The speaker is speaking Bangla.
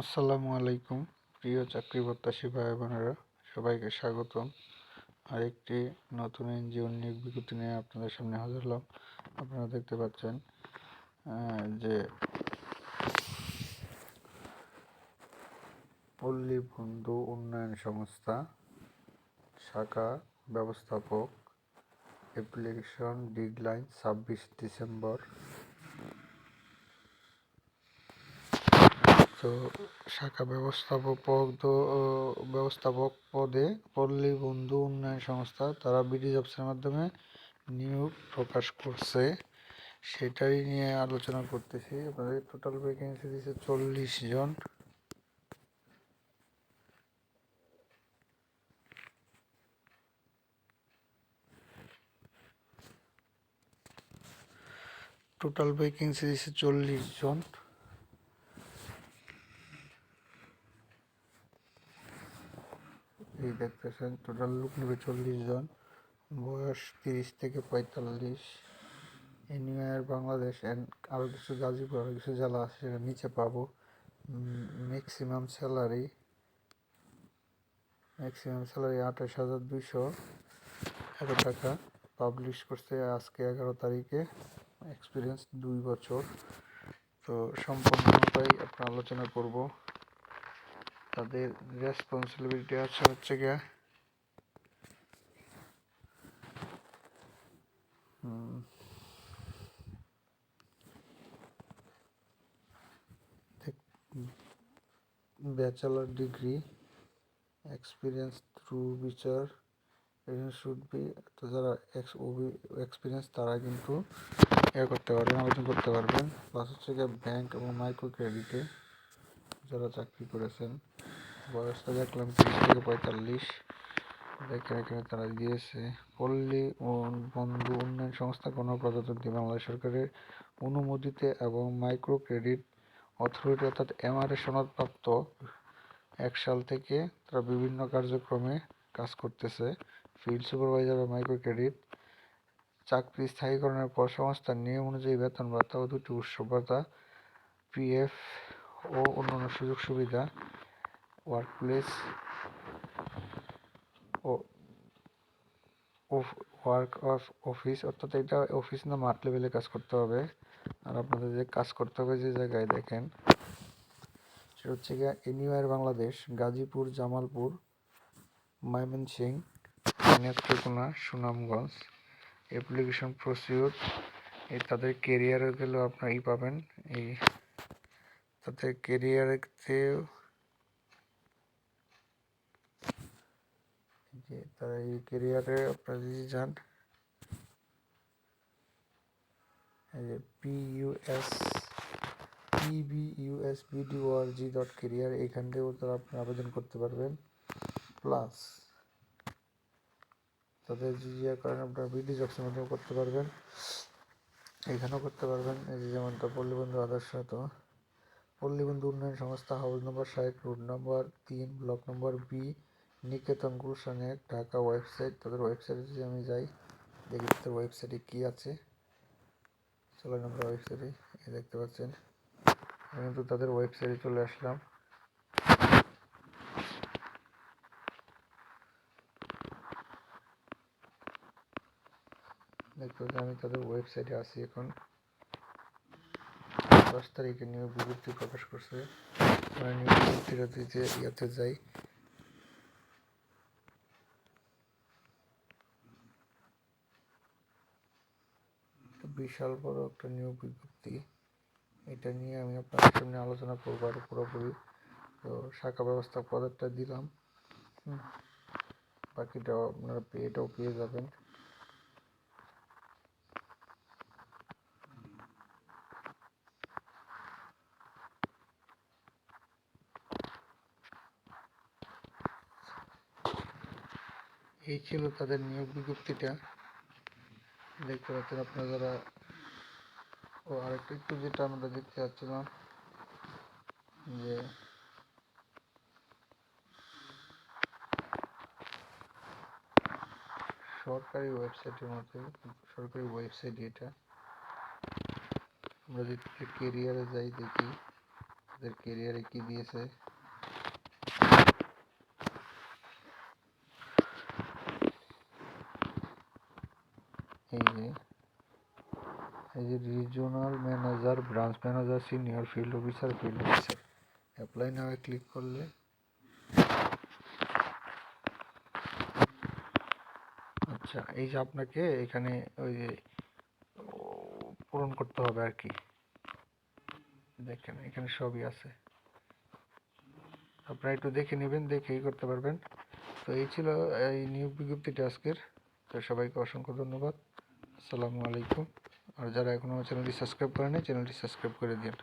আসসালামু আলাইকুম, প্রিয় চাকরি প্রত্যাশী ভাই বোনেরা সবাইকে স্বাগতম। আরেকটি নতুন এনজিও নিয়োগ বিজ্ঞপ্তি নিয়ে আপনাদের সামনে হাজির হলাম। আপনারা দেখতে পাচ্ছেন যে পল্লী বন্ধু উন্নয়ন সংস্থা, শাখা ব্যবস্থাপক অ্যাপ্লিকেশন ডেডলাইন ছাব্বিশ ডিসেম্বর তো শাখা ব্যবস্থাপক ব্যবস্থাপক পদে পল্লী বন্ধু উন্নয়ন সংস্থা, তারা বিডি জবসের মাধ্যমে নিয়োগ প্রকাশ করছে। সেটাই নিয়ে আলোচনা করতেছি। আপনাদের টোটাল ভ্যাকেন্সি দিচ্ছে চল্লিশ জন। টোটাল ভ্যাকেন্সি দিচ্ছে চল্লিশ জন। এই দেখতেছেন টোটাল লোক নেবে চল্লিশ জন, বয়স তিরিশ থেকে পঁয়তাল্লিশ। এনিওয়ার বাংলাদেশ অ্যান্ড আরও কিছু গাজীপুর আরও কিছু জেলা আছে সেটা নিচে পাবো। ম্যাক্সিমাম স্যালারি ম্যাক্সিমাম স্যালারি আঠাশ হাজার দুইশো। এত টাকা পাবলিশ করছে আজকে এগারো তারিখে এক্সপিরিয়েন্স দুই বছর। তো সম্পূর্ণটাই আপনার আলোচনা করব। তাদের রেসপন্সিবিলিটি আছে হচ্ছে গিয়া। ব্যাচেলার ডিগ্রি এক্সপিরিয়েন্স থ্রু বিচার শুড বি তো যারা এক্স এক্সপিরিয়েন্স তারা কিন্তু এ করতে পারবেন আবেদন করতে পারবেন প্লাস হচ্ছে গিয়ে ব্যাংক এবং মাইক্রো ক্রেডিটে যারা চাকরি করেছেন, বয়সটা দেখলাম তিরিশ থেকে পঁয়তাল্লিশ। দেখেন এখানে তারা দিয়েছে, পল্লী ও বন্ধু উন্নয়ন সংস্থা গণপ্রজাতন্ত্রী বাংলাদেশ সরকারের অনুমোদিত এবং মাইক্রো ক্রেডিট অথরিটি অর্থাৎ এমআরএ সনদপ্রাপ্ত। এক সাল থেকে তারা বিভিন্ন কার্যক্রমে কাজ করতেছে ফিল্ড সুপারভাইজার বা মাইক্রো ক্রেডিট চাকরি স্থায়ীকরণের পর সংস্থার নিয়ম অনুযায়ী বেতন ভাতা ও দুটি উৎসব ভাতা পিএফ ও অন্যান্য সুযোগ সুবিধা ওয়ার্কপ্লেস ও ওয়ার্ক অফ অফিস অর্থাৎ এটা অফিস না মাঠ লেভেলে কাজ করতে হবে। আর আপনাদের যে কাজ করতে হবে যে জায়গায় দেখেন, সেটা হচ্ছে গিয়ে anywhere Bangladesh, Gazipur, Jamalpur, Mymensingh Netrokona Sunamganj application procedure এই তাদের কেরিয়ারে গেলেও আপনার ই পাবেন। এই তাদের কেরিয়ারেতে যে তারা এই কেরিয়ারে আপনারা যদি যান পিইউএস পিবিইউএসবিডিওআরজি ডট কেরিয়ার এখান থেকেও তারা আপনি আবেদন করতে পারবেন। প্লাস তাদের যে ইয়ে করেন আপনারা বিডি জবসের মাধ্যমে করতে পারবেন, এখানেও করতে পারবেন। এই যে যেমন তো পল্লীবন্ধু আদর্শ তো। পল্লীবন্ধু উন্নয়ন সংস্থা হাউস নম্বর ষাট, রোড নম্বর তিন, ব্লক নম্বর বি, নিকেতন গুলশানে ঢাকা ওয়েবসাইট। তাদের ওয়েবসাইটে যদি আমি যাই, দেখি তাদের ওয়েবসাইটে কী আছে। চলেন আমরা ওয়েবসাইটে দেখতে পাচ্ছেন। আমি কিন্তু তাদের ওয়েবসাইটে চলে আসলাম। দেখতে পাচ্ছি আমি তাদের ওয়েবসাইটে আছি এখন। দশ তারিখে নিয়োগ বিজ্ঞপ্তি প্রকাশ করছে। আমরা বিজ্ঞপ্তিটা দিতে ইয়াতে যাই। বিশাল বড় একটা নিয়োগ বিজ্ঞপ্তি। এটা নিয়ে আমি আপনাদের সামনে আলোচনা করব আর পুরোপুরি। তো শাখা ব্যবস্থা পদেরটা দিলাম। বাকিটাও আপনারা এটাও পেয়ে যাবেন। এই ছিল তাদের নিয়োগ বিজ্ঞপ্তিটা। দেখতে পাচ্ছেন আপনারা যারা, ও আরেকটা একটু যেটা আমরা দেখতে পাচ্ছিলাম যে সরকারি ওয়েবসাইটের মধ্যে, সরকারি ওয়েবসাইট এটা। আমরা যদি কেরিয়ারে যাই দেখি, তাদের কেরিয়ারে কি দিয়েছে। এই যে এই যে regional manager branch manager senior field officer field officer apply now click করলে আচ্ছা এই যে আপনাকে এখানে ওই যে পূরণ করতে হবে আর কি। দেখেন, এখানে সবই আছে। আপনারা একটু দেখে নেবেন দেখে দেখেই করতে পারবেন। তো এই ছিল এই নিয়োগ বিজ্ঞপ্তিটা আজকের। তো সবাইকে অসংখ্য ধন্যবাদ। আসসালামু আলাইকুম। আর যারা এখনও চ্যানেলটি সাবস্ক্রাইব করেনি চ্যানেলটি সাবস্ক্রাইব করে দিন।